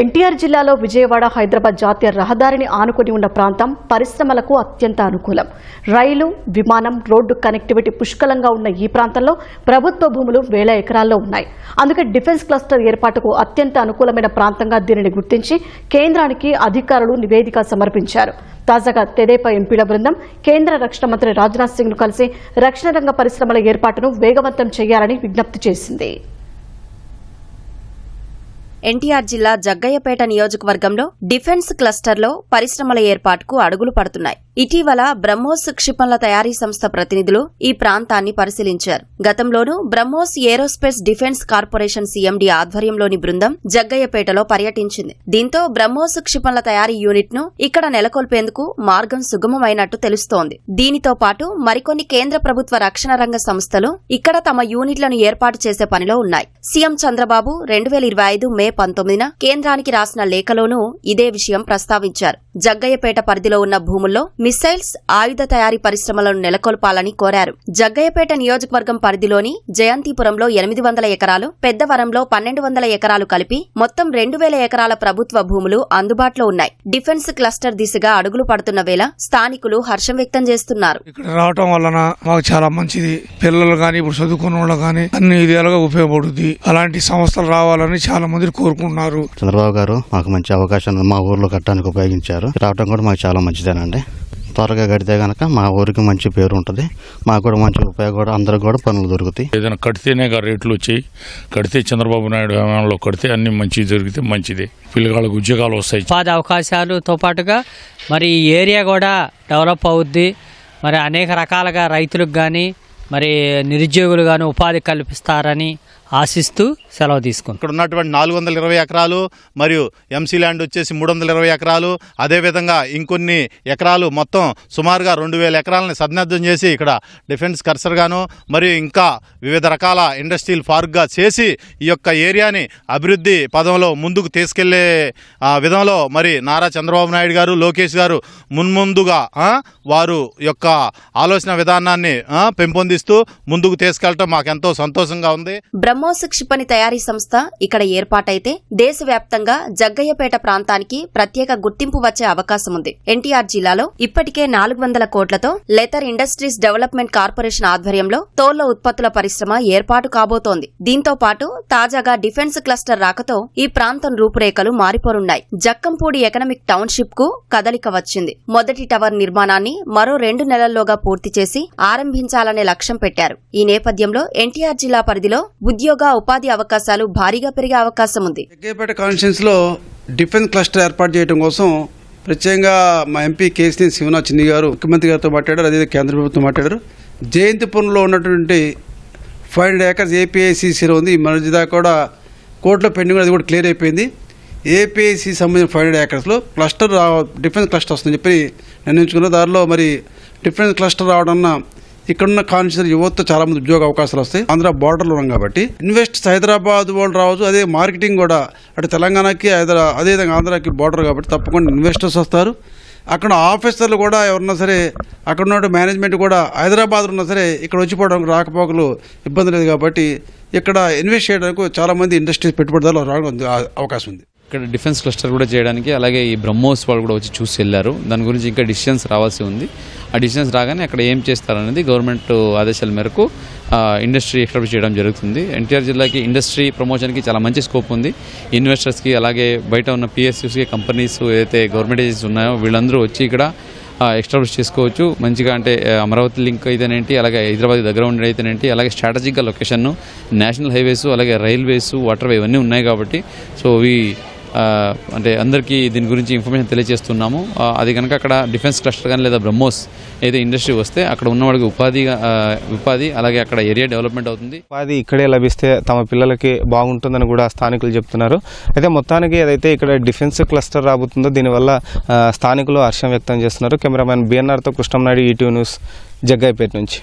ఎన్టీఆర్ జిల్లాలో విజయవాడ హైదరాబాద్ జాతీయ రహదారిని ఆనుకుని ఉన్న ప్రాంతం పరిశ్రమలకు అత్యంత అనుకూలం. రైలు విమానం రోడ్డు కనెక్టివిటీ పుష్కలంగా ఉన్న ఈ ప్రాంతంలో ప్రభుత్వ భూములు వేల ఎకరాల్లో ఉన్నాయి. అందుకే డిఫెన్స్ క్లస్టర్ ఏర్పాటుకు అత్యంత అనుకూలమైన ప్రాంతంగా దీనిని గుర్తించి కేంద్రానికి అధికారులు నివేదిక సమర్పించారు. తాజాగా తెదేపా ఎంపీల బృందం కేంద్ర రక్షణ మంత్రి రాజ్నాథ్ సింగ్ను కలిసి రక్షణ రంగ పరిశ్రమల ఏర్పాటును వేగవంతం చేయాలని విజ్ఞప్తి చేసింది. ఎన్టీఆర్ జిల్లా జగ్గయ్యపేట నియోజకవర్గంలో డిఫెన్స్ క్లస్టర్లో పరిశ్రమల ఏర్పాటుకు అడుగులు పడుతున్నాయి. ఇటీవల బ్రహ్మోస్ క్షిపణుల తయారీ సంస్థ ప్రతినిధులు ఈ ప్రాంతాన్ని పరిశీలించారు. గతంలోనూ BrahMos aerospace defence corporation CMD ఆధ్వర్యంలోని బృందం జగ్గయ్యపేటలో పర్యటించింది. దీంతో బ్రహ్మోస్ క్షిపణుల తయారీ యూనిట్ను ఇక్కడ నెలకొల్పేందుకు మార్గం సుగమమైనట్టు తెలుస్తోంది. దీనితో పాటు మరికొన్ని కేంద్ర ప్రభుత్వ రక్షణ రంగ సంస్థలు ఇక్కడ తమ యూనిట్లను ఏర్పాటు చేసే పనిలో ఉన్నాయి. సీఎం చంద్రబాబు రెండు వేల ఇరవై ఐదు మే పంతొమ్మిదిన కేంద్రానికి రాసిన లేఖలోనూ ఇదే విషయం ప్రస్తావించారు. జగ్గయ్యపేట పరిధిలో ఉన్న భూముల్లో మిసైల్స్ ఆయుధ తయారీ పరిశ్రమలను నెలకొల్పాలని కోరారు. జగ్గయ్యపేట నియోజకవర్గం పరిధిలోని జయంతిపురంలో ఎనిమిది వందల ఎకరాలు పెద్దవరంలో పన్నెండు వందల ఎకరాలు కలిపి మొత్తం రెండు వేల ఎకరాల ప్రభుత్వ భూములు అందుబాటులో ఉన్నాయి. డిఫెన్స్ క్లస్టర్ దిశగా అడుగులు పడుతున్న వేళ స్థానికులు హర్షం వ్యక్తం చేస్తున్నారు. ఇక్కడ రావటం వలన మాకు చాలా మంచిది. పిల్లలు కానీ ఇప్పుడు చదువుకున్న వాళ్ళు కానీ అన్ని విధాలుగా ఉపయోగపడుద్ది. అలాంటి సంస్థలు రావాలని చాలా మంది కోరుకుంటున్నారు. చంద్రబాబు గారు మాకు మంచి అవకాశాన్ని మా ఊర్లో కట్టడానికి ఉపయోగించారు. రావడం కూడా మాకు చాలా మంచిదేనండి. త్వరగా కడితే గనక మా ఊరికి మంచి పేరు ఉంటుంది. మాకు కూడా మంచి ఉపయోగం కూడా అందరికి కూడా పనులు దొరుకుతాయి. ఏదైనా కడితేనే గా రేట్లు వచ్చాయి. కడితే చంద్రబాబు నాయుడు హయాంలో కడితే అన్ని మంచి జరిగితే మంచిదే. పిల్లగాళ్ళకు ఉద్యోగాలు వస్తాయి. ఉపాధి అవకాశాలతో పాటుగా మరి ఈ ఏరియా కూడా డెవలప్ అవుద్ది. మరి అనేక రకాలుగా రైతులకు కానీ మరి నిరుద్యోగులు కానీ ఉపాధి కల్పిస్తారని ఆశిస్తూ సెలవు తీసుకుంటాం ఇక్కడ ఉన్నటువంటి నాలుగు వందల ఇరవై ఎకరాలు మరియు ఎంసీ ల్యాండ్ వచ్చేసి మూడు వందల ఇరవై ఎకరాలు. అదేవిధంగా ఇంకొన్ని ఎకరాలు మొత్తం సుమారుగా రెండు వేల ఎకరాలని సన్నద్ధం చేసి ఇక్కడ డిఫెన్స్ కర్సర్గాను మరియు ఇంకా వివిధ రకాల ఇండస్ట్రియల్ పార్క్గా చేసి ఈ యొక్క ఏరియాని అభివృద్ధి పదంలో ముందుకు తీసుకెళ్ళే ఆ, విధంలో మరి నారా చంద్రబాబు నాయుడు గారు లోకేష్ గారు మున్ముందుగా ఆ, వారు యొక్క ఆలోచన విధానాన్ని పెంపొందిస్తూ ముందుకు తీసుకెళ్ళటం మాకెంతో సంతోషంగా ఉంది. బ్రహ్మోస్ క్షిపణి తయారీ సంస్థ ఇక్కడ ఏర్పాటైతే దేశవ్యాప్తంగా జగ్గయ్యపేట ప్రాంతానికి ప్రత్యేక గుర్తింపు వచ్చే అవకాశం ఉంది ఎన్టీఆర్ జిల్లాలో ఇప్పటికే నాలుగు వందల కోట్లతో లెతర్ ఇండస్ట్రీస్ డెవలప్మెంట్ కార్పొరేషన్ ఆధ్వర్యంలో తోళ్ళ ఉత్పత్తుల పరిశ్రమ ఏర్పాటు కాబోతోంది. దీంతో పాటు తాజాగా డిఫెన్స్ క్లస్టర్ రాకతో ఈ ప్రాంతం రూపురేఖలు మారిపోనున్నాయి. జక్కంపూడి ఎకనమిక్ టౌన్షిప్కు కదలిక వచ్చింది. మొదటి టవర్ నిర్మాణాన్ని మరో రెండు నెలల్లోగా పూర్తి చేసి ఆరంభించాలనే లక్ష్యం పెట్టారు. ఈ నేపథ్యంలో ఎన్టీఆర్ జిల్లా పరిధిలో ఉద్యోగ ఉపాధి అవకాశాలు భారీగా పెరిగే అవకాశం ఉంది. జగ్గేపేట కాన్స్టిట్యున్సీలో డిఫెన్స్ క్లస్టర్ ఏర్పాటు చేయడం కోసం ప్రత్యేకంగా మా ఎంపీ కేసీ శివనాథ్ చిన్ని గారు ముఖ్యమంత్రి గారితో మాట్లాడారు అదే కేంద్ర ప్రభుత్వం మాట్లాడారు. జయంతిపురంలో ఉన్నటువంటి ఫైవ్ హండ్రెడ్ ఏకర్స్ ఏపీఐసీసీలో ఉంది. ఈ మధ్య దాకా కూడా కోర్టులో పెండింగ్ అది కూడా క్లియర్ అయిపోయింది. ఏపీఐసి సంబంధించిన ఫైవ్ హండ్రెడ్ ఏకర్స్లో క్లస్టర్ రా- డిఫెన్స్ క్లస్టర్ వస్తుందని చెప్పి నిర్ణయించుకున్న దానిలో మరి డిఫెన్స్ క్లస్టర్ రావడం ఇక్కడున్న కాన్షియస్ యువత చాలా మంది ఉద్యోగ అవకాశాలు వస్తాయి. ఆంధ్ర బార్డర్లో ఉన్నాం కాబట్టి. ఇన్వెస్ట్ హైదరాబాద్ వాళ్ళు రావచ్చు. అదే మార్కెటింగ్ కూడా. అటు తెలంగాణకి హైదరా అదేవిధంగా ఆంధ్రాకి బార్డర్ కాబట్టి తప్పకుండా ఇన్వెస్టర్స్ వస్తారు. అక్కడ ఆఫీసర్లు కూడా ఎవరన్నా సరే అక్కడ ఉన్న మేనేజ్మెంట్ కూడా హైదరాబాద్ ఉన్నా సరే ఇక్కడ వచ్చిపోవడానికి రాకపోకలు ఇబ్బంది లేదు కాబట్టి ఇక్కడ ఇన్వెస్ట్ చేయడానికి చాలామంది ఇండస్ట్రీస్ పెట్టుబడిదారులు రావడానికి అవకాశం ఉంది. ఇక్కడ డిఫెన్స్ క్లస్టర్ కూడా చేయడానికి అలాగే ఈ బ్రహ్మోస్ వాళ్ళు కూడా వచ్చి చూసి వెళ్ళారు. దాని గురించి ఇంకా డిసిషన్స్ రావాల్సి ఉంది. ఆ డిసిషన్స్ రాగానే అక్కడ ఏం చేస్తారనేది గవర్నమెంట్ ఆదేశాల మేరకు ఇండస్ట్రీ ఎస్టాబ్లిష్ చేయడం జరుగుతుంది. ఎన్టీఆర్ జిల్లాకి ఇండస్ట్రీ ప్రమోషన్కి చాలా మంచి స్కోప్ ఉంది. ఇన్వెస్టర్స్కి అలాగే బయట ఉన్న పిఎస్యూస్కి కంపెనీస్ ఏదైతే గవర్నమెంట్ ఏజెన్సీ ఉన్నాయో వీళ్ళందరూ వచ్చి ఇక్కడ ఎస్టాబ్లిష్ చేసుకోవచ్చు. మంచిగా అంటే అమరావతి లింక్ అయితేనేంటి అలాగే హైదరాబాద్ దగ్గర ఉండే అయితేనేంటి అలాగే స్ట్రాటజిక్గా లొకేషన్ నేషనల్ హైవేస్ అలాగే రైల్వేస్ వాటర్వే ఇవన్నీ ఉన్నాయి కాబట్టి సో ఇవి అంటే అందరికీ దీని గురించి ఇన్ఫర్మేషన్ తెలియజేస్తున్నాము. అది కనుక అక్కడ డిఫెన్స్ క్లస్టర్ కానీ లేదా బ్రహ్మోస్ ఏదైతే ఇండస్ట్రీ వస్తే అక్కడ ఉన్నవాడికి ఉపాధి ఉపాధి అలాగే అక్కడ ఏరియా డెవలప్మెంట్ అవుతుంది. ఉపాధి ఇక్కడే లభిస్తే తమ పిల్లలకి బాగుంటుందని కూడా స్థానికులు చెప్తున్నారు. అయితే మొత్తానికి ఏదైతే ఇక్కడ డిఫెన్స్ క్లస్టర్ రాబోతుందో దీనివల్ల స్థానికులు హర్షం వ్యక్తం చేస్తున్నారు. కెమెరామ్యాన్ బిఎన్ఆర్తో కృష్ణంనాయుడు ఈటీవీ న్యూస్ జగ్గాయిపేట నుంచి.